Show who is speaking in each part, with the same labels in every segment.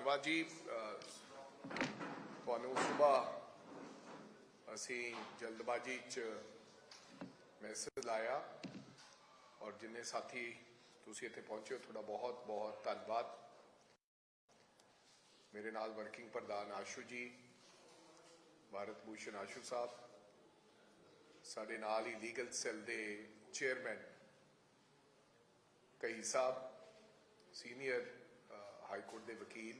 Speaker 1: ਧੰਨਵਾਦ ਜੀ। ਤੁਹਾਨੂੰ ਸਵੇਰ ਅਸੀਂ ਜਲਦਬਾਜ਼ੀ ਚ ਮੈਸੇਜ ਲਾਇਆ ਔਰ ਜਿੰਨੇ ਸਾਥੀ ਤੁਸੀਂ ਇੱਥੇ ਪਹੁੰਚੇ ਹੋ, ਤੁਹਾਡਾ ਬਹੁਤ ਬਹੁਤ ਧੰਨਵਾਦ। ਮੇਰੇ ਨਾਲ ਵਰਕਿੰਗ ਪ੍ਰਧਾਨ ਆਸ਼ੂ ਜੀ ਭਾਰਤ ਭੂਸ਼ਣ ਆਸ਼ੂ ਸਾਹਿਬ, ਸਾਡੇ ਨਾਲ ਹੀ ਲੀਗਲ ਸੈੱਲ ਦੇ ਚੇਅਰਮੈਨ ਕਈ ਸਾਹਿਬ ਸੀਨੀਅਰ ਹਾਈ ਕੋਰਟ ਦੇ ਵਕੀਲ,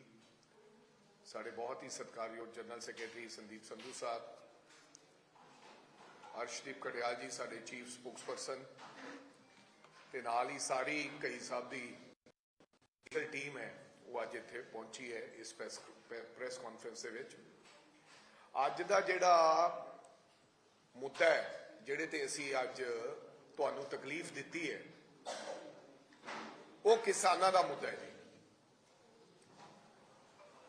Speaker 1: ਸਾਡੇ ਬਹੁਤ ਹੀ ਸਤਿਕਾਰਯੋਗ ਜਨਰਲ ਸੈਕਟਰੀ ਸੰਦੀਪ ਸੰਧੂ ਸਾਹਿਬ, ਅਰਸ਼ਦੀਪ ਕੜਿਆਲ ਜੀ ਸਾਡੇ ਚੀਫ ਸਪੋਕਸਪਰਸਨ ਤੇ ਨਾਲ ਹੀ ਸਾਰੀ ਕਈ ਸਾਹਿਬ ਦੀ ਲੀਗਲ ਟੀਮ ਹੈ, ਉਹ ਅੱਜ ਇੱਥੇ ਪਹੁੰਚੀ ਹੈ ਇਸ ਪ੍ਰੈਸ ਕਾਨਫਰੰਸ ਦੇ ਵਿੱਚ। ਅੱਜ ਦਾ ਜਿਹੜਾ ਮੁੱਦਾ ਹੈ, ਜਿਹੜੇ ਤੇ ਅਸੀਂ ਅੱਜ ਤੁਹਾਨੂੰ ਤਕਲੀਫ ਦਿੱਤੀ ਹੈ, ਉਹ ਕਿਸਾਨਾਂ ਦਾ ਮੁੱਦਾ ਹੈ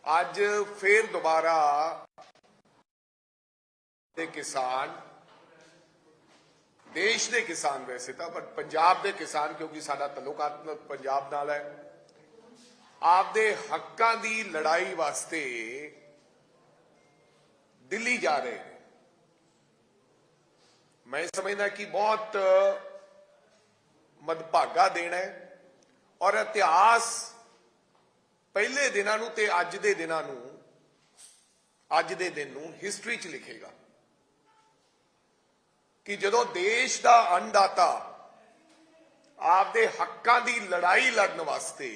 Speaker 1: ਅੱਜ ਫੇਰ ਦੁਬਾਰਾ ਦੇ ਕਿਸਾਨ, ਦੇਸ਼ ਦੇ ਕਿਸਾਨ ਵੈਸੇ ਤਾਂ, ਪਰ ਪੰਜਾਬ ਦੇ ਕਿਸਾਨ ਕਿਉਂਕਿ ਸਾਡਾ ਤਾਲੁਕਾਤ ਪੰਜਾਬ ਨਾਲ ਹੈ, ਆਪਦੇ ਹੱਕਾਂ ਦੀ ਲੜਾਈ ਵਾਸਤੇ ਦਿੱਲੀ ਜਾ ਰਹੇ ਨੇ। ਮੈਂ ਸਮਝਦਾ ਕਿ ਬਹੁਤ ਮਦਭਾਗਾ ਦਿਨ ਹੈ ਔਰ ਇਤਿਹਾਸ ਪਹਿਲੇ ਦਿਨਾਂ ਨੂੰ ਤੇ ਅੱਜ ਦੇ ਦਿਨਾਂ ਨੂੰ, ਅੱਜ ਦੇ ਦਿਨ ਨੂੰ ਹਿਸਟਰੀ 'ਚ ਲਿਖੇਗਾ ਕਿ ਜਦੋਂ ਦੇਸ਼ ਦਾ ਅੰਨਦਾਤਾ ਆਪਦੇ ਹੱਕਾਂ ਦੀ ਲੜਾਈ ਲੜਨ ਵਾਸਤੇ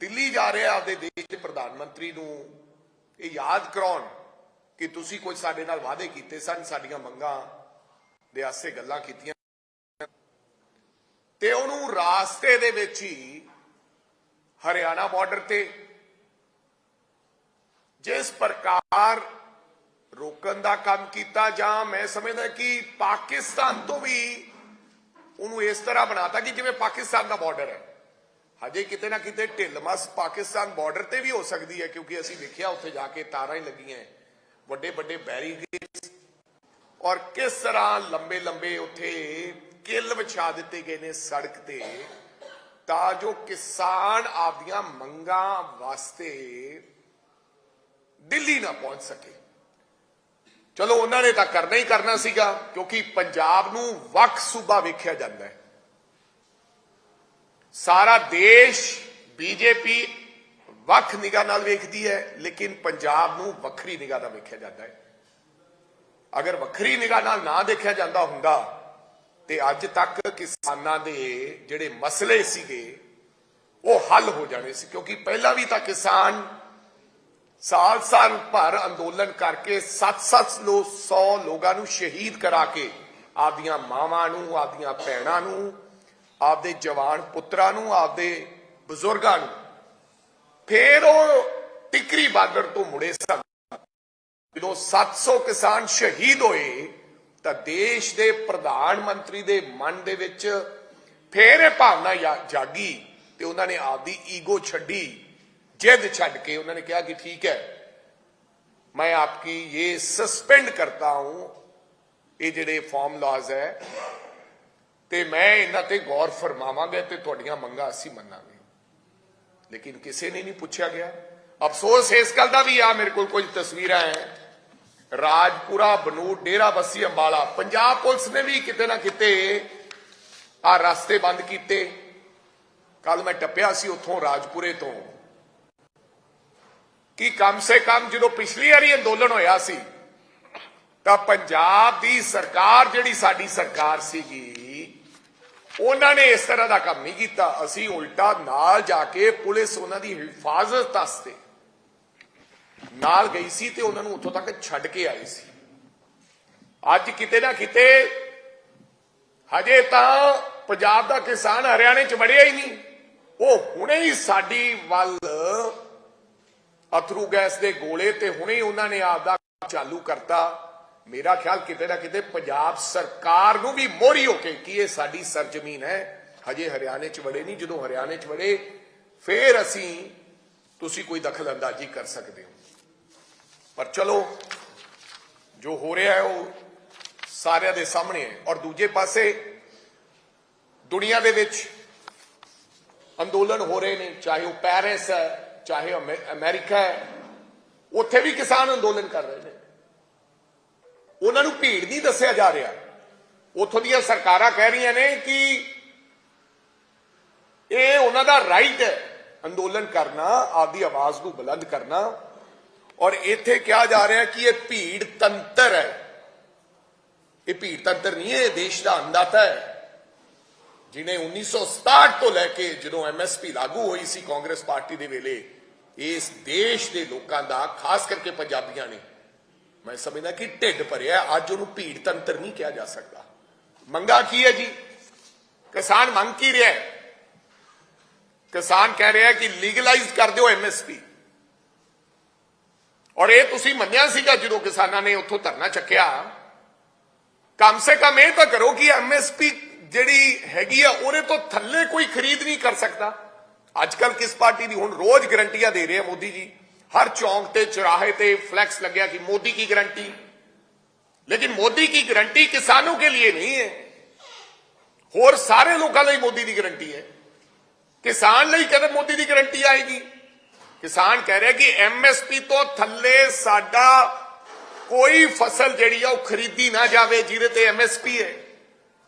Speaker 1: ਦਿੱਲੀ ਜਾ ਰਿਹਾ, ਆਪਦੇ ਦੇਸ਼ ਦੇ ਪ੍ਰਧਾਨ ਮੰਤਰੀ ਨੂੰ, ਇਹ ਯਾਦ ਕਰਾਉਣ ਕਿ ਤੁਸੀਂ ਕੁਝ ਸਾਡੇ ਨਾਲ ਵਾਅਦੇ ਕੀਤੇ ਸਨ, ਸਾਡੀਆਂ ਮੰਗਾਂ ਦੇ ਆਸੇ ਗੱਲਾਂ ਕੀਤੀਆਂ। ਤੇ ਉਹਨੂੰ ਰਾਸਤੇ ਦੇ ਵਿੱਚ ਹੀ ਹਰਿਆਣਾ ਬਾਰਡਰ ਤੇ, ਜਿਸ ਪ੍ਰਕਾਰ ਰੋਕਣ ਦਾ ਕੰਮ ਕੀਤਾ, ਜਾਂ ਮੈਂ ਸਮਝਦਾ ਕਿ ਪਾਕਿਸਤਾਨ ਤੋਂ ਵੀ ਉਹਨੂੰ ਇਸ ਤਰ੍ਹਾਂ ਬਣਾਤਾ ਕਿ ਜਿਵੇਂ ਪਾਕਿਸਤਾਨ ਦਾ ਬਾਰਡਰ ਹੈ। ਹਜੇ ਕਿਤੇ ਨਾ ਕਿਤੇ ਢਿੱਲਮਸ ਪਾਕਿਸਤਾਨ ਬਾਰਡਰ ਤੇ ਵੀ ਹੋ ਸਕਦੀ ਹੈ, ਕਿਉਂਕਿ ਅਸੀਂ ਵੇਖਿਆ ਉੱਥੇ ਜਾ ਕੇ ਤਾਰਾਂ ਹੀ ਲੱਗੀਆਂ ਵੱਡੇ ਵੱਡੇ ਬੈਰੀਗੇਡਸ ਔਰ ਕਿਸ ਤਰ੍ਹਾਂ ਲੰਬੇ ਲੰਬੇ ਉੱਥੇ ਕਿੱਲ ਵਿਛਾ ਦਿੱਤੇ ਗਏ ਨੇ ਸੜਕ ਤੇ। ਤਾਂ ਜੋ ਕਿਸਾਨ ਆਪਦੀਆਂ ਮੰਗਾਂ ਵਾਸਤੇ ਦਿੱਲੀ ਨਾ ਪਹੁੰਚ ਸਕੇ। ਚਲੋ, ਉਹਨਾਂ ਨੇ ਤਾਂ ਕਰਨਾ ਹੀ ਕਰਨਾ ਸੀਗਾ, ਕਿਉਂਕਿ ਪੰਜਾਬ ਨੂੰ ਵੱਖ ਸੂਬਾ ਵੇਖਿਆ ਜਾਂਦਾ ਹੈ। ਸਾਰਾ ਦੇਸ਼ ਬੀਜੇਪੀ ਵੱਖ ਨਿਗਾਹ ਨਾਲ ਵੇਖਦੀ ਹੈ, ਲੇਕਿਨ ਪੰਜਾਬ ਨੂੰ ਵੱਖਰੀ ਨਿਗਾਹ ਨਾਲ ਵੇਖਿਆ ਜਾਂਦਾ ਹੈ। ਅਗਰ ਵੱਖਰੀ ਨਿਗਾਹ ਨਾਲ ਨਾ ਦੇਖਿਆ ਜਾਂਦਾ ਹੁੰਦਾ ਤੇ ਅੱਜ ਤੱਕ ਕਿਸਾਨਾਂ ਦੇ ਜਿਹੜੇ ਮਸਲੇ ਸੀਗੇ, ਉਹ ਹੱਲ ਹੋ ਜਾਣੇ ਸੀ, ਕਿਉਂਕਿ ਪਹਿਲਾਂ ਵੀ ਤਾਂ ਕਿਸਾਨ ਸਾਲ ਸਾਲ ਭਰ ਅੰਦੋਲਨ ਕਰਕੇ 7-7 ਲੋ 100 ਲੋਕਾਂ ਨੂੰ ਸ਼ਹੀਦ ਕਰਾ ਕੇ ਆਪਦੀਆਂ ਮਾਵਾਂ ਨੂੰ, ਆਪਦੀਆਂ ਭੈਣਾਂ ਨੂੰ, ਆਪਦੇ ਜਵਾਨ ਪੁੱਤਰਾਂ ਨੂੰ, ਆਪਦੇ ਬਜ਼ੁਰਗਾਂ ਨੂੰ ਫੇਰ ਉਹ ਟਿਕਰੀ ਬਾਰਡਰ ਤੋਂ ਮੁੜੇ ਸਨ। ਜਦੋਂ 700 ਕਿਸਾਨ ਸ਼ਹੀਦ ਹੋਏ ਤਾਂ ਦੇਸ਼ ਦੇ ਪ੍ਰਧਾਨ ਮੰਤਰੀ ਦੇ ਮਨ ਦੇ ਵਿੱਚ ਫੇਰ ਇਹ ਭਾਵਨਾ ਜਾਗੀ ਤੇ ਉਹਨਾਂ ਨੇ ਆਪਦੀ ਈਗੋ ਛੱਡੀ, ਜਿੱਦ ਛੱਡ ਕੇ ਉਹਨਾਂ ਨੇ ਕਿਹਾ ਕਿ ਠੀਕ ਹੈ, ਮੈਂ ਆਪਕੀ ਇਹ ਸਸਪੈਂਡ ਕਰਤਾ ਹੂੰ, ਇਹ ਜਿਹੜੇ ਫਾਰਮ ਲਾਜ਼ ਹੈ, ਤੇ ਮੈਂ ਇਹਨਾਂ ਤੇ ਗੌਰ ਫਰਮਾਵਾਂਗਾ ਤੇ ਤੁਹਾਡੀਆਂ ਮੰਗਾਂ ਅਸੀਂ ਮੰਨਾਂਗੇ। ਲੇਕਿਨ ਕਿਸੇ ਨੇ ਨਹੀਂ ਪੁੱਛਿਆ ਗਿਆ। ਅਫਸੋਸ ਇਸ ਗੱਲ ਦਾ ਵੀ ਆ, ਮੇਰੇ ਕੋਲ ਕੁਝ ਤਸਵੀਰਾਂ ਹੈ। ਰਾਜਪੁਰਾ, ਬਨੂੜ, ਡੇਰਾ ਬੱਸੀ, ਅੰਬਾਲਾ। ਪੰਜਾਬ ਪੁਲਿਸ ਨੇ ਵੀ ਕਿਤੇ ਨਾ ਕਿਤੇ ਆ ਰਸਤੇ ਬੰਦ ਕੀਤੇ। ਕੱਲ ਮੈਂ ਟੱਪਿਆ ਸੀ ਉੱਥੋਂ ਰਾਜਪੁਰੇ ਤੋਂ। ਕਿ ਕਮ ਸੇ ਕਮ ਜਦੋਂ ਪਿਛਲੀ ਵਾਰੀ ਅੰਦੋਲਨ ਹੋਇਆ ਸੀ, ਤਾਂ ਪੰਜਾਬ ਦੀ ਸਰਕਾਰ ਜਿਹੜੀ ਸਾਡੀ ਸਰਕਾਰ ਸੀਗੀ, ਉਹਨਾਂ ਨੇ ਇਸ ਤਰ੍ਹਾਂ ਦਾ ਕੰਮ ਨਹੀਂ ਕੀਤਾ। ਅਸੀਂ ਉਲਟਾ ਨਾਲ ਜਾ ਕੇ ਪੁਲਿਸ ਉਹਨਾਂ ਦੀ ਹਿਫਾਜ਼ਤ ਵਾਸਤੇ ਨਾਲ ਗਈ ਸੀ ਤੇ ਉਹਨਾਂ ਨੂੰ ਉੱਥੋਂ ਤੱਕ ਛੱਡ ਕੇ ਆਏ ਸੀ। ਅੱਜ ਕਿਤੇ ਨਾ ਕਿਤੇ ਹਜੇ ਤਾਂ ਪੰਜਾਬ ਦਾ ਕਿਸਾਨ ਹਰਿਆਣੇ ਚ ਵੜਿਆ ਹੀ ਨਹੀਂ। ਉਹ ਹੁਣੇ ਹੀ ਸਾਡੀ ਵੱਲ ਅਥਰੂ ਗੈਸ ਦੇ ਗੋਲੇ ਤੇ ਹੁਣੇ ਹੀ ਉਹਨਾਂ ਨੇ ਆਪਦਾ ਚਾਲੂ ਕਰਤਾ। ਮੇਰਾ ਖਿਆਲ ਕਿਤੇ ਨਾ ਕਿਤੇ ਪੰਜਾਬ ਸਰਕਾਰ ਨੂੰ ਵੀ ਮੋਰੀ ਹੋ ਕੇ ਕਿ ਇਹ ਸਾਡੀ ਸਰਜ਼ਮੀਨ ਹੈ। ਹਜੇ ਹਰਿਆਣੇ ਚ ਵੜੇ ਨਹੀਂ। ਜਦੋਂ ਹਰਿਆਣੇ ਚ ਵੜੇ, ਫੇਰ ਅਸੀਂ ਤੁਸੀਂ ਕੋਈ ਦਖਲ ਅੰਦਾਜ਼ੀ ਕਰ ਸਕਦੇ ਹੋ। ਪਰ ਚਲੋ, ਜੋ ਹੋ ਰਿਹਾ ਹੈ ਉਹ ਸਾਰਿਆਂ ਦੇ ਸਾਹਮਣੇ ਹੈ। ਔਰ ਦੂਜੇ ਪਾਸੇ ਦੁਨੀਆ ਦੇ ਵਿੱਚ ਅੰਦੋਲਨ ਹੋ ਰਹੇ ਨੇ, ਚਾਹੇ ਉਹ ਪੈਰਿਸ ਹੈ, ਚਾਹੇ ਅਮੇ- ਅਮਰੀਕਾ ਹੈ, ਉੱਥੇ ਵੀ ਕਿਸਾਨ ਅੰਦੋਲਨ ਕਰ ਰਹੇ ਨੇ। ਉਹਨਾਂ ਨੂੰ ਭੀੜ ਨਹੀਂ ਦੱਸਿਆ ਜਾ ਰਿਹਾ। ਉੱਥੋਂ ਦੀਆਂ ਸਰਕਾਰਾਂ ਕਹਿ ਰਹੀਆਂ ਨੇ ਕਿ ਇਹ ਉਹਨਾਂ ਦਾ ਰਾਈਟ ਹੈ। ਅੰਦੋਲਨ ਕਰਨਾ, ਆਪਦੀ ਆਵਾਜ਼ ਨੂੰ ਬੁਲੰਦ ਕਰਨਾ ਔਰ ਇੱਥੇ ਕਿਹਾ ਜਾ ਰਿਹਾ ਕਿ ਇਹ ਭੀੜ ਤੰਤਰ ਹੈ। ਇਹ ਭੀੜ ਤੰਤਰ ਨਹੀਂ ਹੈ, ਇਹ ਦੇਸ਼ ਦਾ ਅੰਦਾਤਾ ਹੈ। ਜਿਨੇ 1967 ਤੋਂ ਲੈ ਕੇ ਜਦੋਂ ਐਮਐਸਪੀ ਲਾਗੂ ਹੋਈ ਸੀ ਕਾਂਗਰਸ ਪਾਰਟੀ ਦੇ ਵੇਲੇ, ਇਸ ਦੇਸ਼ ਦੇ ਲੋਕਾਂ ਦਾ, ਖਾਸ ਕਰਕੇ ਪੰਜਾਬੀਆਂ ਨੇ, ਮੈਂ ਸਮਝਦਾ ਕਿ ਢਿੱਡ ਭਰਿਆ ਅੱਜ ਉਹਨੂੰ ਭੀੜ ਤੰਤਰ ਨਹੀਂ ਕਿਹਾ ਜਾ ਸਕਦਾ। ਮੰਗਾ ਕੀ ਹੈ ਜੀ? ਕਿਸਾਨ ਮੰਗ ਕੀ ਰਿਹਾ ਹੈ? ਕਿਸਾਨ ਕਹਿ ਰਿਹਾ ਕਿ ਲੀਗਲਾਈਜ਼ ਕਰ ਦਿਓ ਐਮਐਸਪੀ ਔਰ ਇਹ ਤੁਸੀਂ ਮੰਨਿਆ ਸੀਗਾ ਜਦੋਂ ਕਿਸਾਨਾਂ ਨੇ ਉੱਥੋਂ ਧਰਨਾ ਚੱਕਿਆ, ਕਮ ਸੇ ਕਮ ਇਹ ਤਾਂ ਕਰੋ ਕਿ ਐਮਐਸਪੀ ਜਿਹੜੀ ਹੈਗੀ ਆ, ਉਹਦੇ ਤੋਂ ਥੱਲੇ ਕੋਈ ਖਰੀਦ ਨਹੀਂ ਕਰ ਸਕਦਾ। ਅੱਜ ਕੱਲ ਕਿਸ ਪਾਰਟੀ ਦੀ ਹੁਣ ਰੋਜ਼ ਗਰੰਟੀਆਂ ਦੇ ਰਹੇ ਆ ਮੋਦੀ ਜੀ? ਹਰ ਚੌਂਕ ਤੇ, ਚੁਰਾਹੇ ਤੇ ਫਲੈਕਸ ਲੱਗਿਆ ਕਿ ਮੋਦੀ ਕੀ ਗਰੰਟੀ। ਲੇਕਿਨ ਮੋਦੀ ਕੀ ਗਰੰਟੀ ਕਿਸਾਨੋਂ ਕੇ ਲਈ ਨਹੀਂ ਹੈ। ਹੋਰ ਸਾਰੇ ਲੋਕਾਂ ਲਈ ਮੋਦੀ ਦੀ ਗਰੰਟੀ ਹੈ। ਕਿਸਾਨ ਲਈ ਕਦੇ ਮੋਦੀ ਦੀ ਗਰੰਟੀ ਆਏਗੀ? ਕਿਸਾਨ ਕਹਿ ਰਿਹਾ ਕਿ ਐਮਐਸਪੀ ਤੋਂ ਥੱਲੇ ਸਾਡਾ ਕੋਈ ਫਸਲ ਜਿਹੜੀ ਆ ਉਹ ਖਰੀਦੀ ਨਾ ਜਾਵੇ, ਜਿਹਦੇ ਤੇ ਐਮਐਸਪੀ ਹੈ।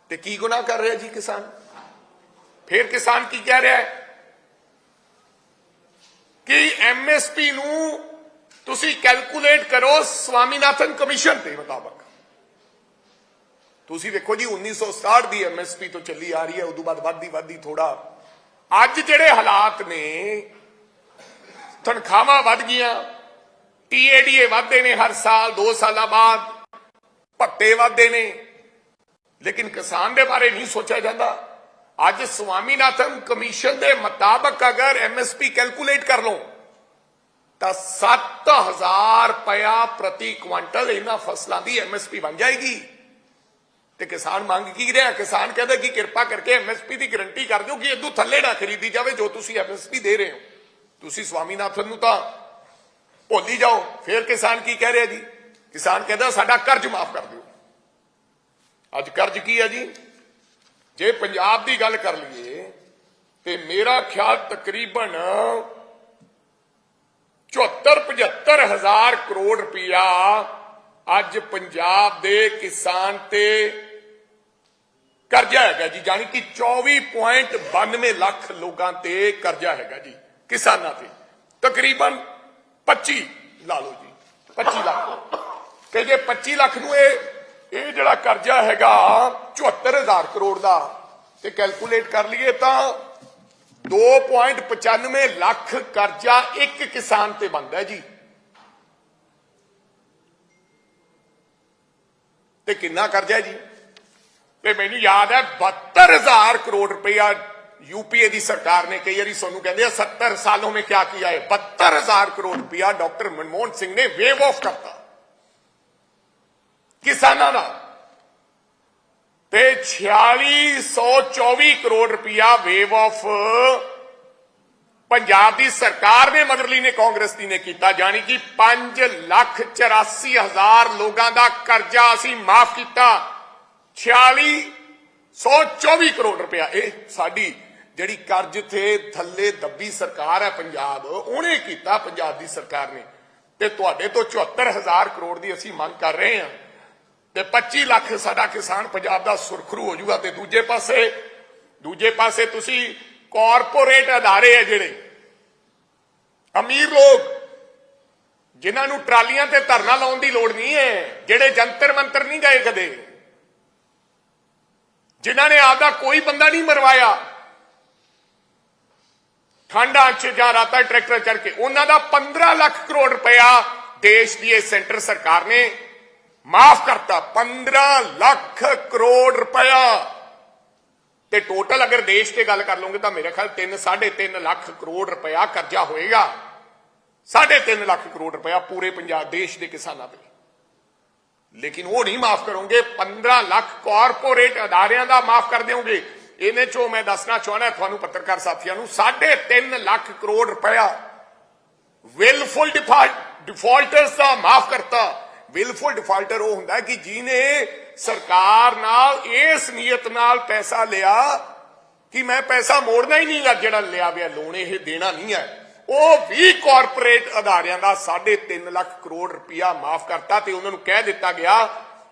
Speaker 1: ਤੇ ਕੀ ਗੁਨਾਹ ਕਰ ਰਿਹਾ ਜੀ ਕਿਸਾਨ? ਫਿਰ ਕਿਸਾਨ ਕੀ ਕਹਿ ਰਿਹਾ ਹੈ? ਕਿ ਐਮਐਸਪੀ ਨੂੰ ਤੁਸੀਂ ਕੈਲਕੂਲੇਟ ਕਰੋ ਸਵਾਮੀਨਾਥਨ ਕਮਿਸ਼ਨ ਦੇ ਮੁਤਾਬਕ। ਤੁਸੀਂ ਦੇਖੋ ਜੀ 1967 ਦੀ ਐਮਐਸਪੀ ਤੋਂ ਚੱਲੀ ਆ ਰਹੀ ਹੈ, ਉਦੋਂ ਬਾਅਦ ਵੱਧਦੀ ਵੱਧਦੀ ਥੋੜਾ ਅੱਜ ਜਿਹੜੇ ਹਾਲਾਤ ਨੇ ਤਨਖਾਹਾਂ ਵੱਧ ਗਈਆਂ। ਟੀਏਡੀਏ ਵਧਦੇ ਨੇ ਹਰ ਸਾਲ 2 ਸਾਲਾਂ ਬਾਅਦ। ਭੱਤੇ ਵਧਦੇ ਨੇ। ਲੇਕਿਨ ਕਿਸਾਨ ਦੇ ਬਾਰੇ ਨਹੀਂ ਸੋਚਿਆ ਜਾਂਦਾ। ਅੱਜ ਸਵਾਮੀਨਾਥਨ ਕਮਿਸ਼ਨ ਦੇ ਮੁਤਾਬਕ ਅਗਰ ਐਮਐਸਪੀ ਕੈਲਕੂਲੇਟ ਕਰ ਲਓ, ਤਾਂ 7000 ਰੁਪਇਆ ਪ੍ਰਤੀ ਕੁਇੰਟਲ ਇਹਨਾਂ ਫਸਲਾਂ ਦੀ ਐਮਐਸਪੀ ਬਣ ਜਾਏਗੀ। ਤੇ ਕਿਸਾਨ ਮੰਗ ਕੀ ਰਿਹਾ? ਕਿਸਾਨ ਕਹਿੰਦਾ ਕਿ ਕਿਰਪਾ ਕਰਕੇ ਐਮਐਸਪੀ ਦੀ ਗਾਰੰਟੀ ਕਰ ਦਿਓ ਕਿ ਇਦੋਂ ਥੱਲੇ ਨਾ ਖਰੀਦੀ ਜਾਵੇ ਜੋ ਤੁਸੀਂ ਐਮਐਸਪੀ ਦੇ ਰਹੇ ਹੋ। ਤੁਸੀਂ ਸਵਾਮੀਨਾਥਨ ਨੂੰ ਤਾਂ ਭੁੱਲ ਜਾਓ। ਫੇਰ ਕਿਸਾਨ ਕੀ ਕਹਿ ਰਿਹਾ ਜੀ? ਕਿਸਾਨ ਕਹਿੰਦਾ, ਸਾਡਾ ਕਰਜ਼ ਮਾਫ ਕਰ ਦਿਓ। ਅੱਜ ਕਰਜ਼ ਕੀ ਹੈ ਜੀ? ਜੇ ਪੰਜਾਬ ਦੀ ਗੱਲ ਕਰ ਲਈਏ, ਤੇ ਮੇਰਾ ਖਿਆਲ ਤਕਰੀਬਨ 74 75 ਹਜ਼ਾਰ ਕਰੋੜ ਰੁਪਇਆ ਅੱਜ ਪੰਜਾਬ ਦੇ ਕਿਸਾਨ ਤੇ ਕਰਜ਼ਾ ਹੈਗਾ ਜੀ। ਜਾਨੀ ਕਿ 24.92 ਲੱਖ ਲੋਕਾਂ ਤੇ ਕਰਜ਼ਾ ਹੈਗਾ ਜੀ। ਕਿਸਾਨਾਂ ਤੇ। ਤਕਰੀਬਨ 25 ਲਾ ਲਓ ਜੀ। 25 ਲੱਖ। ਤੇ ਜੇ 25 ਲੱਖ ਨੂੰ ਇਹ ਇਹ ਜਿਹੜਾ ਕਰਜ਼ਾ ਹੈਗਾ 74000 ਕਰੋੜ ਦਾ। ਤੇ ਕੈਲਕੂਲੇਟ ਕਰ ਲਈਏ ਤਾਂ 2.95 ਲੱਖ ਕਰਜ਼ਾ ਇੱਕ ਕਿਸਾਨ ਤੇ ਬਣਦਾ ਜੀ। ਤੇ ਕਿੰਨਾ ਕਰਜ਼ਾ ਜੀ? ਤੇ ਮੈਨੂੰ ਯਾਦ ਹੈ 72000 ਕਰੋੜ ਰੁਪਇਆ यूपीए ਦੀ ਸਰਕਾਰ ਨੇ ਕਈ ਵਾਰੀ ਸਾਨੂੰ ਕਹਿੰਦੇ ਆ 70 ਸਾਲੋं में क्या किया है 72000 ਕਰੋੜ ਰੁਪਇਆ ਡਾਕਟਰ ਮਨਮੋਹਨ ਸਿੰਘ ਨੇ ਵੇਵ ਆਫ ਕਰਤਾ ਕਿਸਾਨਾਂ ਦਾ ਤੇ 4624 ਕਰੋੜ ਰੁਪਇਆ ਵੇਵ ਆਫ ਪੰਜਾਬ ਦੀ ਸਰਕਾਰ ਨੇ ਮਦਰਲੀ ਨੇ ਕਾਂਗਰਸ ਦੀ ਨੇ ਕੀਤਾ ਜਾਨੀ ਕਿ 5 ਲੱਖ 84 ਹਜ਼ਾਰ ਲੋਕਾਂ ਦਾ ਕਰਜ਼ਾ ਅਸੀਂ ਮਾਫ ਕੀਤਾ 4624 ਕਰੋੜ ਰੁਪਇਆ ਇਹ ਸਾਡੀ ਜਿਹੜੀ ਕਰਜ਼ ਤੇ ਥੱਲੇ ਦੱਬੀ ਸਰਕਾਰ ਹੈ ਪੰਜਾਬ, ਉਹਨੇ ਕੀਤਾ, ਪੰਜਾਬ ਦੀ ਸਰਕਾਰ ਨੇ। ਤੇ ਤੁਹਾਡੇ ਤੋਂ 74000 ਕਰੋੜ ਦੀ ਅਸੀਂ ਮੰਗ ਕਰ ਰਹੇ ਹਾਂ। ਤੇ 25 ਲੱਖ ਸਾਡਾ ਕਿਸਾਨ ਪੰਜਾਬ ਦਾ ਸੁਰਖਰੂ ਹੋ ਜਾਊਗਾ। ਤੇ ਦੂਜੇ ਪਾਸੇ ਦੂਜੇ ਪਾਸੇ ਤੁਸੀਂ ਕਾਰਪੋਰੇਟ ਅਦਾਰੇ ਆ ਜਿਹੜੇ। ਅਮੀਰ ਲੋਕ, ਜਿਨ੍ਹਾਂ ਨੂੰ ਟਰਾਲੀਆਂ ਤੇ ਧਰਨਾ ਲਾਉਣ ਦੀ ਲੋੜ ਨਹੀਂ ਹੈ, ਜਿਹੜੇ ਜੰਤਰ ਮੰਤਰ ਨਹੀਂ ਗਏ ਕਦੇ। ਜਿਨ੍ਹਾਂ ਨੇ ਆਪਦਾ ਕੋਈ ਬੰਦਾ ਨਹੀਂ ਮਰਵਾਇਆ। ਠੰਡਾਂ 'ਚ ਜਾਂ ਰਾਤਾਂ ਟਰੈਕਟਰ ਚੜ ਕੇ। ਉਹਨਾਂ ਦਾ 15 ਲੱਖ ਕਰੋੜ ਰੁਪਇਆ ਦੇਸ਼ ਦੀ ਇਹ ਸੈਂਟਰ ਸਰਕਾਰ ਨੇ ਮਾਫ ਕਰਤਾ। 15 ਲੱਖ ਕਰੋੜ ਰੁਪਇਆ। ਤੇ ਟੋਟਲ ਅਗਰ ਦੇਸ਼ ਤੇ ਗੱਲ ਕਰ ਲਓਗੇ ਤਾਂ ਮੇਰੇ ਖਿਆਲ 3 3.5 ਲੱਖ ਕਰੋੜ ਰੁਪਇਆ ਕਰਜ਼ਾ ਹੋਏਗਾ। 3.5 ਲੱਖ ਕਰੋੜ ਰੁਪਇਆ ਪੂਰੇ ਪੰਜਾਬ, ਦੇਸ਼ ਦੇ ਕਿਸਾਨਾਂ ਤੇ। ਲੇਕਿਨ ਉਹ ਨਹੀਂ ਮਾਫ ਕਰੋਗੇ। 15 ਲੱਖ ਕਾਰਪੋਰੇਟ ਅਦਾਰਿਆਂ ਦਾ ਮਾਫ ਕਰ ਦਿਓਗੇ। ਇਹਨੇ ਚੋਂ ਮੈਂ ਦੱਸਣਾ ਚਾਹਣਾ ਤੁਹਾਨੂੰ ਪੱਤਰਕਾਰ ਸਾਥੀਆਂ ਨੂੰ 3.5 ਲੱਖ ਕਰੋੜ ਰੁਪਇਆ ਵਿਲਫੁਲ ਡਿਫਾਲਟਰਸ ਦਾ ਮਾਫ ਕਰਤਾ। ਵਿਲਫੁਲ ਡਿਫਾਲਟਰ ਉਹ ਹੁੰਦਾ ਕਿ ਜਿਹਨੇ ਸਰਕਾਰ ਨਾਲ ਇਸ ਨੀਅਤ ਨਾਲ ਪੈਸਾ ਲਿਆ ਕਿ ਮੈਂ ਪੈਸਾ ਮੋੜਨਾ ਹੀ ਨਹੀਂ ਜਿਹੜਾ ਲਿਆ ਵਿਆ ਲੋਨ ਇਹ ਦੇਣਾ ਨਹੀਂ ਹੈ। ਉਹ ਵੀ ਕਾਰਪੋਰੇਟ ਅਦਾਰਿਆਂ ਦਾ 3.5 ਲੱਖ ਕਰੋੜ ਰੁਪਇਆ ਮਾਫ ਕਰਤਾ ਤੇ ਉਹਨਾਂ ਨੂੰ ਕਹਿ ਦਿੱਤਾ ਗਿਆ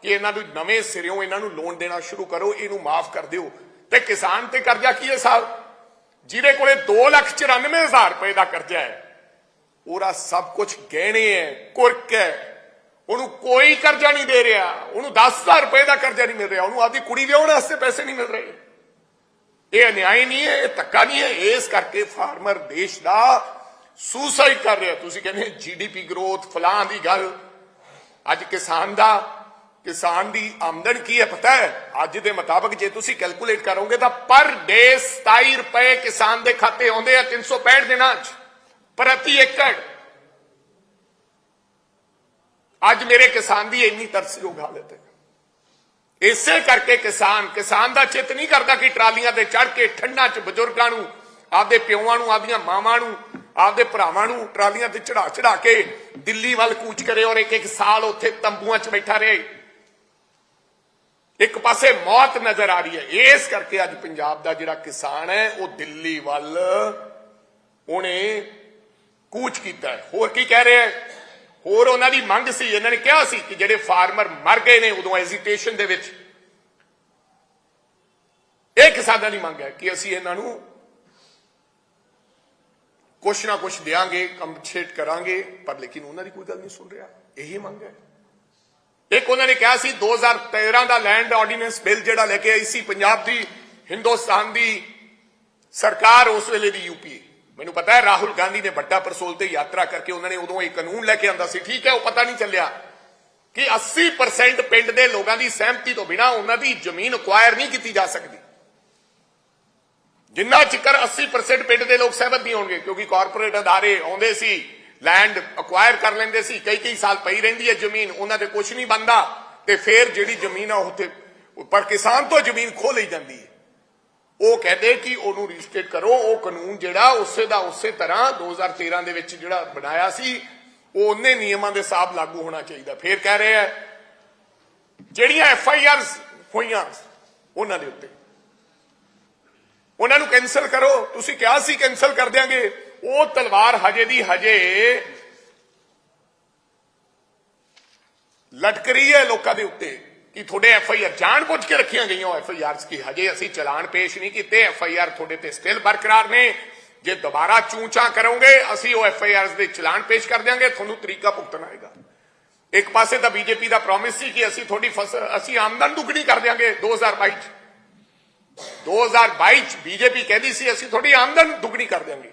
Speaker 1: ਕਿ ਇਹਨਾਂ ਨੂੰ ਨਵੇਂ ਸਿਰਿਓਂ ਇਹਨਾਂ ਨੂੰ ਲੋਨ ਦੇਣਾ ਸ਼ੁਰੂ ਕਰੋ, ਇਹਨੂੰ ਮਾਫ ਕਰ ਦਿਓ। ਤੇ ਕਿਸਾਨ ਤੇ ਕਰਜ਼ਾ ਕੀ ਹੈ ਸਾਹਿਬ ਜਿਹਦੇ ਕੋਲੇ 294000 ਰੁਪਏ ਦਾ ਕਰਜ਼ਾ ਹੈ, ਉਹਦਾ ਸਭ ਕੁਝ ਗਹਿਣੇ ਹੈ, ਕੁਰਕ ਹੈ। ਉਹਨੂੰ ਕੋਈ ਕਰਜ਼ਾ ਨਹੀਂ ਦੇ ਰਿਹਾ। ਉਹਨੂੰ 10000 ਰੁਪਏ ਦਾ ਕਰਜ਼ਾ ਨਹੀਂ ਮਿਲ ਰਿਹਾ। ਉਹਨੂੰ ਆਪਦੀ ਕੁੜੀ ਵਿਆਹਣ ਵਾਸਤੇ ਪੈਸੇ ਨਹੀਂ ਮਿਲ ਰਹੇ। ਇਹ ਅਨਿਆਏ ਨਹੀਂ ਹੈ, ਇਹ ਧੱਕਾ ਨਹੀਂ ਹੈ। ਇਸ ਕਰਕੇ ਫਾਰਮਰ ਦੇਸ਼ ਦਾ ਸੁਸਾਈਡ ਕਰ ਰਿਹਾ। ਤੁਸੀਂ ਕਹਿੰਦੇ ਜੀਡੀਪੀ ਗਰੋਥ ਫਲਾਂ ਦੀ ਗੱਲ। ਅੱਜ ਕਿਸਾਨ ਦਾ ਕਿਸਾਨ ਦੀ ਆਮਦਨ ਕੀ ਹੈ ਪਤਾ ਹੈ? ਅੱਜ ਦੇ ਮੁਤਾਬਕ ਜੇ ਤੁਸੀਂ ਕੈਲਕੂਲੇਟ ਕਰੋਗੇ ਤਾਂ ਪਰ ਡੇ 27 ਰੁਪਏ ਕਿਸਾਨ ਦੇ ਖਾਤੇ ਆਉਂਦੇ ਆ 365 ਦਿਨਾਂ 'ਚ, ਪ੍ਰਤੀ ਏਕੜ। ਅੱਜ ਮੇਰੇ ਕਿਸਾਨ ਦੀ ਇੰਨੀ ਤਰਸਯੋਗ ਹਾਲਤ ਹੈ। ਇਸੇ ਕਰਕੇ ਕਿਸਾਨ ਕਿਸਾਨ ਦਾ ਚਿੱਤ ਨਹੀਂ ਕਰਦਾ ਕਿ ਟਰਾਲੀਆਂ ਤੇ ਚੜ ਕੇ ਠੰਡਾਂ 'ਚ ਬਜ਼ੁਰਗਾਂ ਨੂੰ, ਆਪਦੇ ਪਿਓਾਂ ਨੂੰ, ਆਪਦੀਆਂ ਮਾਵਾਂ ਨੂੰ, ਆਪਦੇ ਭਰਾਵਾਂ ਨੂੰ ਟਰਾਲੀਆਂ ਤੇ ਚੜਾ ਚੜਾ ਕੇ ਦਿੱਲੀ ਵੱਲ ਕੂਚ ਕਰੇ ਔਰ ਇੱਕ ਇੱਕ ਸਾਲ ਉੱਥੇ ਤੰਬੂਆਂ 'ਚ ਬੈਠਾ ਰਹੇ। ਇੱਕ ਪਾਸੇ ਮੌਤ ਨਜ਼ਰ ਆ ਰਹੀ ਹੈ। ਇਸ ਕਰਕੇ ਅੱਜ ਪੰਜਾਬ ਦਾ ਜਿਹੜਾ ਕਿਸਾਨ ਹੈ, ਉਹ ਦਿੱਲੀ ਵੱਲ ਉਹਨੇ ਕੂਚ ਕੀਤਾ ਹੈ। ਹੋਰ ਕੀ ਕਹਿ ਰਿਹਾ ਹੈ? ਹੋਰ ਉਹਨਾਂ ਦੀ ਮੰਗ ਸੀ। ਇਹਨਾਂ ਨੇ ਕਿਹਾ ਸੀ ਕਿ ਜਿਹੜੇ ਫਾਰਮਰ ਮਰ ਗਏ ਨੇ, ਉਦੋਂ ਐਜੀਟੇਸ਼ਨ ਦੇ ਵਿੱਚ। ਇਹ ਕਿਸਾਨਾਂ ਦੀ ਮੰਗ ਹੈ ਕਿ ਅਸੀਂ ਇਹਨਾਂ ਨੂੰ ਕੁਛ ਨਾ ਕੁਛ ਦੇਾਂਗੇ ਕੰਪਨਸੇਟ ਕਰਾਂਗੇ, ਪਰ ਲੇਕਿਨ ਉਹਨਾਂ ਦੀ ਕੋਈ ਗੱਲ ਨਹੀਂ ਸੁਣ ਰਿਹਾ। ਇਹੀ ਮੰਗ ਹੈ। ਇੱਕ ਉਹਨਾਂ ਨੇ ਕਿਹਾ ਸੀ 2013 ਦਾ ਲੈਂਡ ਆਰਡੀਨੈਂਸ ਬਿੱਲ ਜਿਹੜਾ ਲੈ ਕੇ ਆਈ ਸੀ ਪੰਜਾਬ ਦੀ, ਹਿੰਦੁਸਤਾਨ ਦੀ ਸਰਕਾਰ ਉਸ ਵੇਲੇ ਦੀ ਯੂਪੀ ਮੈਨੂੰ ਪਤਾ ਹੈ ਰਾਹੁਲ ਗਾਂਧੀ ਨੇ ਵੱਡਾ ਪਰਸੋਲ ਤੇ ਯਾਤਰਾ ਕਰਕੇ ਉਹਨਾਂ ਨੇ ਉਦੋਂ ਇਹ ਕਾਨੂੰਨ ਲੈ ਕੇ ਆਂਦਾ ਸੀ। ਠੀਕ ਹੈ, ਉਹ ਪਤਾ ਨਹੀਂ ਚੱਲਿਆ ਕਿ 80% ਪਿੰਡ ਦੇ ਲੋਕਾਂ ਦੀ ਸਹਿਮਤੀ ਤੋਂ ਬਿਨਾ ਉਹਨਾਂ ਦੀ ਜ਼ਮੀਨ ਅਕਵਾਇਰ ਨਹੀਂ ਕੀਤੀ ਜਾ ਸਕਦੀ। ਜਿੰਨਾ ਚਿਕਰ 80% ਪਿੰਡ ਦੇ ਲੋਕ ਸਹਿਮਤ ਨਹੀਂ ਹੋਣਗੇ, ਕਿਉਂਕਿ ਕਾਰਪੋਰੇਟ ਅਦਾਰੇ ਆਉਂਦੇ ਸੀ। ਲੈਂਡ ਅਕਵਾਇਰ ਕਰ ਲੈਂਦੇ ਸੀ, ਕਈ ਕਈ ਸਾਲ ਪਈ ਰਹਿੰਦੀ ਹੈ ਜ਼ਮੀਨ, ਉਹਨਾਂ ਤੇ ਕੁਝ ਨਹੀਂ ਬੰਦਾ ਤੇ ਫਿਰ ਜਿਹੜੀ ਜ਼ਮੀਨ ਆ ਉੱਥੇ, ਪਰ ਕਿਸਾਨ ਤੋਂ ਜ਼ਮੀਨ ਖੋ ਲਈ ਜਾਂਦੀ ਹੈ। ਉਹ ਕਹਿੰਦੇ ਕਿ ਉਹਨੂੰ ਰਜਿਸਟਰਡ ਕਰੋ, ਉਹ ਕਾਨੂੰਨ ਜਿਹੜਾ ਉਸੇ ਦਾ ਉਸੇ ਤਰ੍ਹਾਂ 2013 ਦੇ ਵਿੱਚ ਜਿਹੜਾ ਬਣਾਇਆ ਸੀ, ਉਹ ਉਹਨੇ ਨਿਯਮਾਂ ਦੇ ਹਿਸਾਬ ਲਾਗੂ ਹੋਣਾ ਚਾਹੀਦਾ। ਫਿਰ ਕਹਿ ਰਿਹਾ ਜਿਹੜੀਆਂ ਐਫ ਆਈ ਆਰ ਹੋਈਆਂ, ਉਹਨਾਂ ਦੇ ਉੱਤੇ। ਉਹਨਾਂ ਨੂੰ ਕੈਨਸਲ ਕਰੋ। ਤੁਸੀਂ ਕਿਹਾ ਸੀ ਕੈਨਸਲ ਕਰ ਦਿਆਂਗੇ। ਉਹ ਤਲਵਾਰ ਹਜੇ ਦੀ ਹਜੇ ਲਟਕ ਰਹੀ ਹੈ ਲੋਕਾਂ ਦੇ ਉੱਤੇ ਕਿ ਤੁਹਾਡੇ ਐਫ ਆਈ ਆਰ ਜਾਣ ਬੁੱਝ ਕੇ ਰੱਖੀਆਂ ਗਈਆਂ ਐਫ ਆਈ ਆਰਸ ਕੀ ਹਜੇ ਅਸੀਂ ਚਲਾਨ ਪੇਸ਼ ਨਹੀਂ ਕੀਤੇ ਐਫ ਆਈ ਆਰ ਤੁਹਾਡੇ ਤੇ ਸਟਿਲ ਬਰਕਰਾਰ ਨੇ ਜੇ ਦੁਬਾਰਾ ਚੂਚਾ ਕਰੋਗੇ ਅਸੀਂ ਉਹ ਐਫ ਆਈ ਆਰਸ ਦੇ ਚਲਾਨ ਪੇਸ਼ ਕਰ ਦਿਆਂਗੇ ਤੁਹਾਨੂੰ ਤਰੀਕਾ ਭੁਗਤਣਾ ਆਏਗਾ ਇੱਕ ਪਾਸੇ ਤਾਂ ਬੀਜੇਪੀ ਦਾ ਪ੍ਰੋਮਿਸ ਸੀ ਕਿ ਅਸੀਂ ਤੁਹਾਡੀ ਫਸਲ ਅਸੀਂ ਆਮਦਨ ਦੁੱਗਣੀ ਕਰ ਦਿਆਂਗੇ 2022 ਚ 2022 ਚ ਬੀਜੇਪੀ ਕਹਿੰਦੀ ਸੀ ਅਸੀਂ ਤੁਹਾਡੀ ਆਮਦਨ ਦੁੱਗਣੀ ਕਰ ਦਿਆਂਗੇ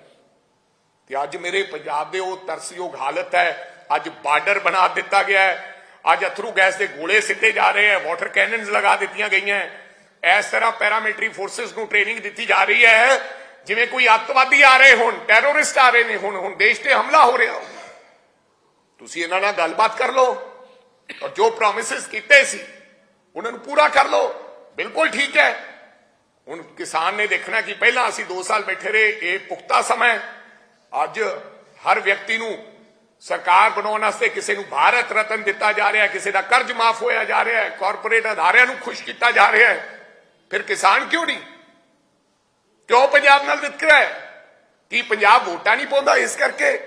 Speaker 1: ਤੇ ਅੱਜ ਮੇਰੇ ਪੰਜਾਬ ਦੇ ਉਹ ਤਰਸਯੋਗ ਹਾਲਤ ਹੈ ਅੱਜ ਬਾਰਡਰ ਬਣਾ ਦਿੱਤਾ ਗਿਆ ਹੈ ਅੱਜ ਅਥਰੂ ਗੈਸ ਦੇ ਗੋਲੇ ਸਿੱਟੇ ਜਾ ਰਹੇ ਹੈ ਵਾਟਰ ਕੈਨਨਸ ਲਗਾ ਦਿੱਤੀਆਂ ਗਈਆਂ ਹੈ। ਇਸ ਤਰ੍ਹਾਂ ਪੈਰਾਮਿਲਟਰੀ ਫੋਰਸਸ ਨੂੰ ਟ੍ਰੇਨਿੰਗ ਦਿੱਤੀ ਜਾ ਰਹੀ ਹੈ ਜਿਵੇਂ ਕੋਈ ਅੱਤਵਾਦੀ ਆ ਰਹੇ ਹੁਣ ਟੈਰੋਰਿਸਟ ਆ ਰਹੇ ਨੇ ਹੁਣ ਹੁਣ ਦੇਸ਼ ਤੇ ਹਮਲਾ ਹੋ ਰਿਹਾ ਤੁਸੀਂ ਇਹਨਾਂ ਨਾਲ ਗੱਲਬਾਤ ਕਰ ਲਓ ਔਰ ਜੋ ਪ੍ਰੋਮਿਸਸ ਕੀਤੇ ਸੀ ਉਹਨਾਂ ਨੂੰ ਪੂਰਾ ਕਰ ਲਓ ਬਿਲਕੁਲ ਠੀਕ ਹੈ ਹੁਣ ਕਿਸਾਨ ਨੇ ਦੇਖਣਾ ਕਿ ਪਹਿਲਾਂ ਅਸੀਂ 2 ਸਾਲ ਬੈਠੇ ਰਹੇ ਇਹ ਪੁਖਤਾ ਸਮਾਂ ਹੈ। ਅੱਜ ਹਰ ਵਿਅਕਤੀ ਨੂੰ ਸਰਕਾਰ ਬਣਾਉਣ ਵਾਸਤੇ ਕਿਸੇ ਨੂੰ ਭਾਰਤ ਰਤਨ ਦਿੱਤਾ ਜਾ ਰਿਹਾ ਕਿਸੇ ਦਾ ਕਰਜ਼ ਮਾਫ ਹੋਇਆ ਜਾ ਰਿਹਾ ਹੈ ਕਾਰਪੋਰੇਟ ਅਦਾਰਿਆਂ ਨੂੰ ਖੁਸ਼ ਕੀਤਾ ਜਾ ਰਿਹਾ ਹੈ, ਫਿਰ ਕਿਸਾਨ ਕਿਉਂ ਨਹੀਂ? ਕਿਉਂ ਪੰਜਾਬ ਨਾਲ ਵਿਤਕਰਾ ਹੈ? ਕੀ ਪੰਜਾਬ ਵੋਟਾਂ ਨਹੀਂ ਪਾਉਂਦਾ ਇਸ ਕਰਕੇ?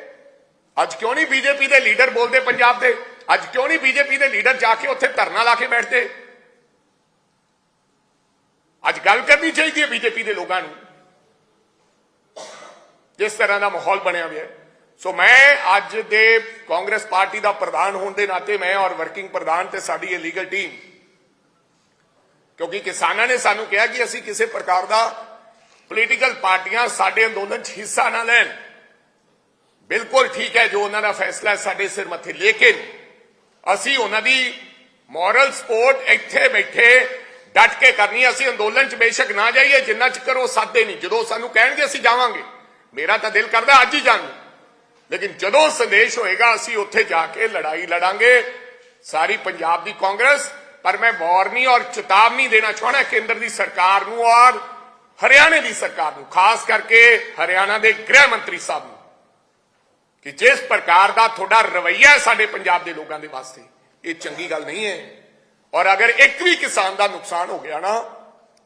Speaker 1: ਅੱਜ ਕਿਉਂ ਨਹੀਂ ਬੀਜੇਪੀ ਦੇ ਲੀਡਰ ਬੋਲਦੇ ਪੰਜਾਬ ਦੇ? ਅੱਜ ਕਿਉਂ ਨਹੀਂ ਬੀਜੇਪੀ ਦੇ ਲੀਡਰ ਜਾ ਕੇ ਉੱਥੇ ਧਰਨਾ ਲਾ ਕੇ ਬੈਠਦੇ? ਅੱਜ ਗੱਲ ਕਰਨੀ ਚਾਹੀਦੀ ਹੈ ਬੀਜੇਪੀ ਦੇ ਲੋਕਾਂ ਨੂੰ। ਜਿਸ ਤਰ੍ਹਾਂ ਦਾ ਮਾਹੌਲ ਬਣਿਆ ਹੋਇਆ ਹੈ। ਸੋ ਮੈਂ ਅੱਜ ਦੇ ਕਾਂਗਰਸ ਪਾਰਟੀ ਦਾ ਪ੍ਰਧਾਨ ਹੋਣ ਦੇ ਨਾਤੇ ਮੈਂ ਔਰ ਵਰਕਿੰਗ ਪ੍ਰਧਾਨ ਤੇ ਸਾਡੀ ਇਹ ਲੀਗਲ ਟੀਮ ਕਿਉਂਕਿ ਕਿਸਾਨਾਂ ਨੇ ਸਾਨੂੰ ਕਿਹਾ ਕਿ ਅਸੀਂ ਕਿਸੇ ਪ੍ਰਕਾਰ ਦਾ ਪੋਲੀਟੀਕਲ ਪਾਰਟੀਆਂ ਸਾਡੇ ਅੰਦੋਲਨ 'ਚ ਹਿੱਸਾ ਨਾ ਲੈਣ। ਬਿਲਕੁਲ ਠੀਕ ਹੈ ਜੋ ਉਹਨਾਂ ਦਾ ਫੈਸਲਾ ਸਾਡੇ ਸਿਰ ਮੱਥੇ, ਲੇਕਿਨ ਅਸੀਂ ਉਹਨਾਂ ਦੀ ਮੋਰਲ ਸਪੋਰਟ ਇੱਥੇ ਬੈਠੇ ਡਟ ਕੇ ਕਰਨੀ ਅਸੀਂ ਅੰਦੋਲਨ 'ਚ ਬੇਸ਼ੱਕ ਨਾ ਜਾਈਏ, ਜਿੰਨਾ ਚਿਰ ਉਹ ਸਾਦੇ ਨਹੀਂ। ਜਦੋਂ ਸਾਨੂੰ ਕਹਿਣਗੇ, ਅਸੀਂ ਜਾਵਾਂਗੇ। ਮੇਰਾ ਤਾਂ ਦਿਲ ਕਰਦਾ ਅੱਜ ਹੀ ਜਾਣ ਲੇਕਿਨ ਜਦੋਂ ਸੰਦੇਸ਼ ਹੋਏਗਾ, ਅਸੀਂ ਉੱਥੇ ਜਾ ਕੇ ਲੜਾਈ ਲੜਾਂਗੇ। ਸਾਰੀ ਪੰਜਾਬ ਦੀ ਕਾਂਗਰਸ, ਪਰ ਮੈਂ ਵਾਰਨੀ ਔਰ ਚੇਤਾਵਨੀ ਦੇਣਾ ਚਾਹਣਾ ਕੇਂਦਰ ਦੀ ਸਰਕਾਰ ਨੂੰ ਔਰ ਹਰਿਆਣੇ ਦੀ ਸਰਕਾਰ ਨੂੰ, ਖਾਸ ਕਰਕੇ ਹਰਿਆਣਾ ਦੇ ਗ੍ਰਹਿ ਮੰਤਰੀ ਸਾਹਿਬ ਨੂੰ, ਕਿ ਜਿਸ ਪ੍ਰਕਾਰ ਦਾ ਤੁਹਾਡਾ ਰਵੱਈਆ ਸਾਡੇ ਪੰਜਾਬ ਦੇ ਲੋਕਾਂ ਦੇ ਵਾਸਤੇ, ਇਹ ਚੰਗੀ ਗੱਲ ਨਹੀਂ ਹੈ। ਔਰ ਅਗਰ ਇੱਕ ਵੀ ਕਿਸਾਨ ਦਾ ਨੁਕਸਾਨ ਹੋ ਗਿਆ ਨਾ,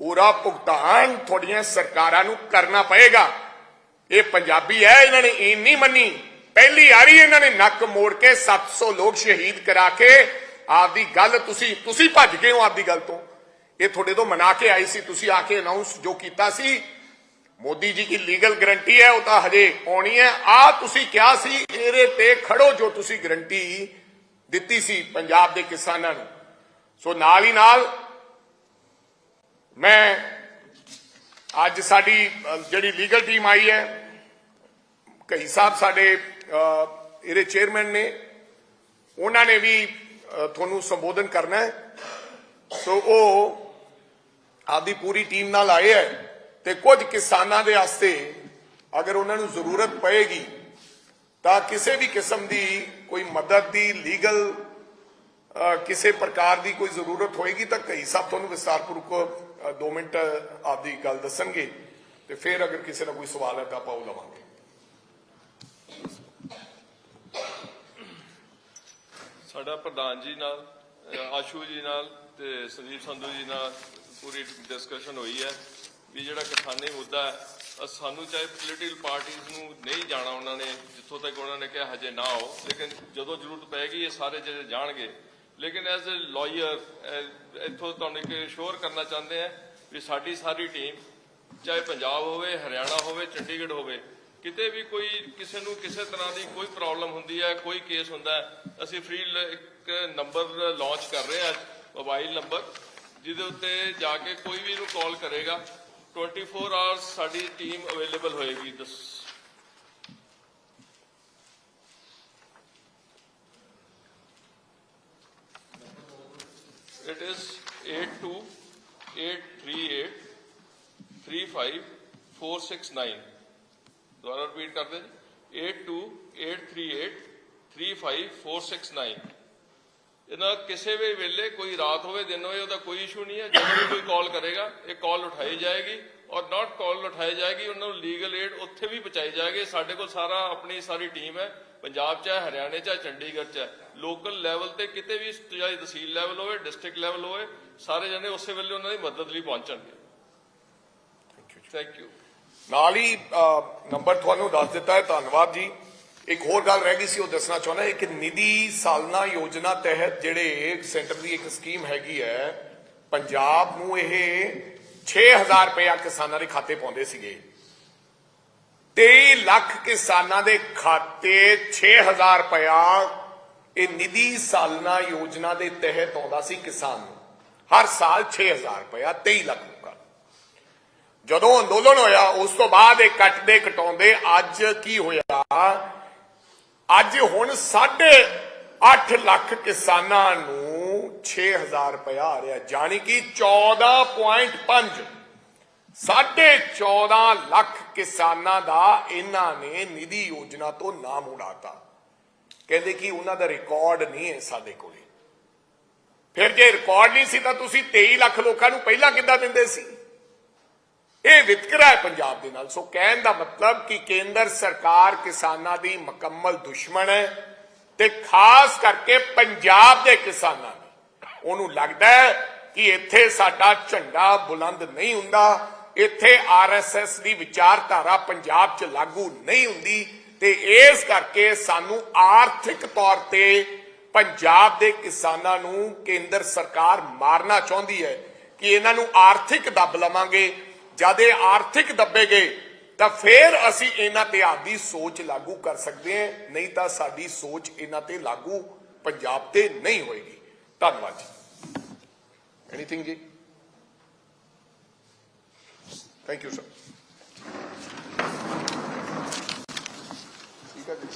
Speaker 1: ਉਹਦਾ ਭੁਗਤਾਨ ਤੁਹਾਡੀਆਂ ਸਰਕਾਰਾਂ ਨੂੰ ਕਰਨਾ ਪਏਗਾ। ਇਹ ਪੰਜਾਬੀ ਹੈ, ਇਹਨਾਂ ਨੇ ਈਨ ਨਹੀਂ ਮੰਨੀ। ਪਹਿਲੀ ਵਾਰੀ ਇਹਨਾਂ ਨੇ ਨੱਕ ਮੋੜ ਕੇ 700 ਲੋਕ ਸ਼ਹੀਦ ਕਰਾ ਕੇ ਆਪਦੀ ਗੱਲ ਤੁਸੀਂ ਤੁਸੀਂ ਭੱਜ ਗਏ ਹੋ ਆਪਦੀ ਗੱਲ ਤੋਂ। ਇਹ ਤੁਹਾਡੇ ਤੋਂ ਮਨਾ ਕੇ ਆਈ ਸੀ, ਤੁਸੀਂ ਆ ਕੇ ਅਨਾਉਂਸ ਜੋ ਕੀਤਾ ਸੀ, ਮੋਦੀ ਜੀ ਦੀ ਲੀਗਲ ਗਰੰਟੀ ਹੈ, ਉਹ ਤਾਂ ਹਜੇ ਆਉਣੀ ਹੈ। ਆ ਤੁਸੀਂ ਕਿਹਾ ਸੀ, ਇਹਦੇ ਤੇ ਖੜੋ ਜੋ ਤੁਸੀਂ ਗਰੰਟੀ ਦਿੱਤੀ ਸੀ ਪੰਜਾਬ ਦੇ ਕਿਸਾਨਾਂ ਨੂੰ। ਸੋ ਨਾਲ ਹੀ ਨਾਲ ਮੈਂ ਅੱਜ ਸਾਡੀ ਜਿਹੜੀ ਲੀਗਲ ਟੀਮ ਆਈ ਹੈ ਕਈ ਸਾਹਿਬ, ਸਾਡੇ ਇਹਦੇ ਚੇਅਰਮੈਨ ਨੇ, ਉਹਨਾਂ ਨੇ ਵੀ ਤੁਹਾਨੂੰ ਸੰਬੋਧਨ ਕਰਨਾ ਹੈ। ਸੋ ਉਹ ਆਪਦੀ ਪੂਰੀ ਟੀਮ ਨਾਲ ਆਏ ਹੈ ਤੇ ਕੁਝ ਕਿਸਾਨਾਂ ਦੇ ਵਾਸਤੇ ਅਗਰ ਉਹਨਾਂ ਨੂੰ ਜ਼ਰੂਰਤ ਪਏਗੀ, ਤਾਂ ਕਿਸੇ ਵੀ ਕਿਸਮ ਦੀ ਕੋਈ ਮਦਦ ਦੀ ਲੀਗਲ ਕਿਸੇ ਪ੍ਰਕਾਰ ਦੀ ਕੋਈ ਜ਼ਰੂਰਤ ਹੋਏਗੀ, ਤਾਂ ਕਈ ਸਾਹਿਬ ਤੁਹਾਨੂੰ ਵਿਸਤਾਰਪੂਰਵਕ 2 ਮਿੰਟ ਆਪਦੀ ਗੱਲ ਦੱਸਣਗੇ ਤੇ ਫਿਰ ਅਗਰ ਕਿਸੇ ਦਾ ਕੋਈ ਸਵਾਲ ਹੈ ਤਾਂ ਆਪਾਂ ਉਹ ਲਵਾਂਗੇ।
Speaker 2: ਸਾਡਾ ਪ੍ਰਧਾਨ ਜੀ ਨਾਲ ਆਸ਼ੂ ਜੀ ਨਾਲ ਤੇ ਸੰਜੀਵ ਸੰਧੂ ਜੀ ਨਾਲ ਪੂਰੀ ਡਿਸਕਸ਼ਨ ਹੋਈ ਹੈ ਵੀ ਜਿਹੜਾ ਕਿਸਾਨੀ ਮੁੱਦਾ ਹੈ ਸਾਨੂੰ ਚਾਹੇ ਪੋਲੀਟੀਕਲ ਪਾਰਟੀਆਂ ਨੂੰ ਨਹੀਂ ਜਾਣਾ ਉਹਨਾਂ ਨੇ, ਜਿੱਥੋਂ ਤੱਕ ਉਹਨਾਂ ਨੇ ਕਿਹਾ ਹਜੇ ਨਾ ਹੋ ਲੇਕਿਨ ਜਦੋਂ ਜ਼ਰੂਰਤ ਪਏਗੀ ਇਹ ਸਾਰੇ ਜਿਹੜੇ ਜਾਣਗੇ। ਲੇਕਿਨ ਐਜ਼ ਅ ਲਾਇਰ ਇੱਥੋਂ ਤੁਹਾਨੂੰ ਇੱਕ ਸ਼ੋਰ ਕਰਨਾ ਚਾਹੁੰਦੇ ਆ ਵੀ ਸਾਡੀ ਸਾਰੀ ਟੀਮ ਚਾਹੇ ਪੰਜਾਬ ਹੋਵੇ, ਹਰਿਆਣਾ ਹੋਵੇ, ਚੰਡੀਗੜ੍ਹ ਹੋਵੇ ਕਿਤੇ ਵੀ ਕੋਈ ਕਿਸੇ ਨੂੰ ਕਿਸੇ ਤਰ੍ਹਾਂ ਦੀ ਕੋਈ ਪ੍ਰੋਬਲਮ ਹੁੰਦੀ ਹੈ, ਕੋਈ ਕੇਸ ਹੁੰਦਾ ਹੈ, ਅਸੀਂ ਫ੍ਰੀ ਇੱਕ ਨੰਬਰ ਲਾਂਚ ਕਰ ਰਹੇ ਹਾਂ ਮੋਬਾਈਲ ਨੰਬਰ ਜਿਹਦੇ ਉੱਤੇ ਜਾ ਕੇ ਕੋਈ ਵੀ ਨੂੰ ਕਾਲ ਕਰੇਗਾ 24 ਆਵਰਸ ਸਾਡੀ ਟੀਮ ਅਵੇਲੇਬਲ ਹੋਏਗੀ, ਦਸ। It is 82838 35469 ਦੁਬਾਰਾ ਰਿਪੀਟ ਕਰਦੇ ਜੀ। 8283835469 ਇਹਨਾਂ ਕਿਸੇ ਵੀ ਵੇਲੇ ਕੋਈ ਰਾਤ ਹੋਵੇ ਦਿਨ ਹੋਵੇ ਉਹਦਾ ਕੋਈ ਇਸ਼ੂ ਨਹੀਂ ਹੈ। ਜਦੋਂ ਵੀ ਕੋਈ ਕਾਲ ਕਰੇਗਾ ਇਹ ਕਾਲ ਉਠਾਈ ਜਾਏਗੀ ਔਰ ਨਾਟ ਕਾਲ ਉਠਾਈ ਜਾਏਗੀ ਉਹਨਾਂ ਨੂੰ ਲੀਗਲ ਏਡ ਉੱਥੇ ਵੀ ਪਹੁੰਚਾਈ ਜਾਏਗੀ। ਸਾਡੇ ਕੋਲ ਸਾਰਾ ਆਪਣੀ ਸਾਰੀ ਟੀਮ ਹੈ ਪੰਜਾਬ 'ਚ ਹੈ ਹਰਿਆਣੇ 'ਚ ਹੈ ਚੰਡੀਗੜ੍ਹ 'ਚ ਹੈ। ਲੋਕਲ ਲੈਵਲ ਤੇ ਕਿਤੇ ਵੀ ਚਾਹੇ ਤਹਿਸੀਲ ਲੈਵਲ ਹੋਵੇ ਡਿਸਟ੍ਰਿਕਟ ਲੈਵਲ ਹੋਵੇ ਸਾਰੇ ਜਣੇ ਉਸੇ ਵੇਲੇ ਉਹਨਾਂ ਦੀ ਮਦਦ ਲਈ ਪਹੁੰਚਣਗੇ। ਥੈਂਕ ਯੂ
Speaker 1: ਨਾਲ ਹੀ ਨੰਬਰ ਤੁਹਾਨੂੰ ਦੱਸ ਦਿੱਤਾ ਹੈ, ਧੰਨਵਾਦ ਜੀ। ਇੱਕ ਹੋਰ ਗੱਲ ਰਹਿ ਗਈ ਸੀ, ਉਹ ਦੱਸਣਾ ਚਾਹੁੰਦਾ, ਇੱਕ ਨਿਧੀ ਸਾਲਨਾ ਯੋਜਨਾ ਤਹਿਤ ਜਿਹੜੇ ਸੈਂਟਰ ਦੀ ਇੱਕ ਸਕੀਮ ਹੈਗੀ ਹੈ, ਪੰਜਾਬ ਨੂੰ ਇਹ 6000 ਰੁਪਇਆ ਕਿਸਾਨਾਂ ਦੇ ਖਾਤੇ ਪਾਉਂਦੇ ਸੀਗੇ। 23 ਲੱਖ ਕਿਸਾਨਾਂ ਦੇ ਖਾਤੇ 6000 ਰੁਪਇਆ ਇਹ ਨਿਧੀ ਸਾਲਨਾ ਯੋਜਨਾ ਦੇ ਤਹਿਤ ਆਉਂਦਾ ਸੀ ਕਿਸਾਨ ਨੂੰ। ਹਰ ਸਾਲ 6000 ਰੁਪਇਆ 23 ਲੱਖ ਜਦੋਂ ਅੰਦੋਲਨ ਹੋਇਆ, ਉਸ ਤੋਂ ਬਾਅਦ ਇਹ ਕੱਟਦੇ ਕਟਾਉਂਦੇ, ਅੱਜ ਕੀ ਹੋਇਆ? ਅੱਜ ਹੁਣ 8.5 ਲੱਖ ਕਿਸਾਨਾਂ ਨੂੰ 6000 ਰੁਪਇਆ ਆ ਰਿਹਾ ਜਾਨੀ ਕਿ 14.5 ਸਾਢੇ 14 ਲੱਖ ਕਿਸਾਨਾਂ ਦਾ ਇਹਨਾਂ ਨੇ ਨਿਧੀ ਯੋਜਨਾ ਤੋਂ ਨਾਮ ਉਡਾਤਾ। ਕਹਿੰਦੇ ਕਿ ਉਹਨਾਂ ਦਾ ਰਿਕਾਰਡ ਨਹੀਂ ਹੈ ਸਾਡੇ ਕੋਲੇ। ਫਿਰ ਜੇ ਰਿਕਾਰਡ ਨਹੀਂ ਸੀ ਤਾਂ ਤੁਸੀਂ 23 ਲੱਖ ਲੋਕਾਂ ਨੂੰ ਪਹਿਲਾਂ ਕਿੱਦਾਂ ਦਿੰਦੇ ਸੀ? ਇਹ ਵਿਤਕਰਾ ਹੈ ਪੰਜਾਬ ਦੇ ਨਾਲ। ਸੋ ਕਹਿਣ ਦਾ ਮਤਲਬ ਕਿ ਕੇਂਦਰ ਸਰਕਾਰ ਕਿਸਾਨਾਂ ਦੀ ਮੁਕੰਮਲ ਦੁਸ਼ਮਣ ਹੈ ਤੇ ਖਾਸ ਕਰਕੇ ਪੰਜਾਬ ਦੇ ਕਿਸਾਨਾਂ ਦੀ। ਉਹਨੂੰ ਲੱਗਦਾ ਹੈ ਕਿ ਇੱਥੇ ਸਾਡਾ ਝੰਡਾ ਬੁਲੰਦ ਨਹੀਂ ਹੁੰਦਾ, ਇੱਥੇ ਆਰਐਸਐਸ ਦੀ ਵਿਚਾਰਧਾਰਾ ਪੰਜਾਬ 'ਚ ਲਾਗੂ ਨਹੀਂ ਹੁੰਦੀ ਤੇ ਇਸ ਕਰਕੇ ਸਾਨੂੰ ਆਰਥਿਕ ਤੌਰ ਤੇ ਪੰਜਾਬ ਦੇ ਕਿਸਾਨਾਂ ਨੂੰ ਕੇਂਦਰ ਸਰਕਾਰ ਮਾਰਨਾ ਚਾਹੁੰਦੀ ਹੈ ਕਿ ਇਹਨਾਂ ਨੂੰ ਆਰਥਿਕ ਦੱਬ ਲਵਾਂਗੇ ਜਦ ਇਹ ਆਰਥਿਕ ਦੱਬੇ ਗਏ, ਤਾਂ ਫੇਰ ਅਸੀਂ ਇਹਨਾਂ ਤੇ ਆਪਦੀ ਸੋਚ ਲਾਗੂ ਕਰ ਸਕਦੇ ਹਾਂ, ਨਹੀਂ ਤਾਂ ਸਾਡੀ ਸੋਚ ਇਹਨਾਂ ਤੇ ਲਾਗੂ ਪੰਜਾਬ ਤੇ ਨਹੀਂ ਹੋਏਗੀ। ਧੰਨਵਾਦ ਜੀ। ਐਨੀਥਿੰਗ ਜੀ? ਥੈਂਕ ਯੂ ਸਰ ਠੀਕ ਹੈ ਜੀ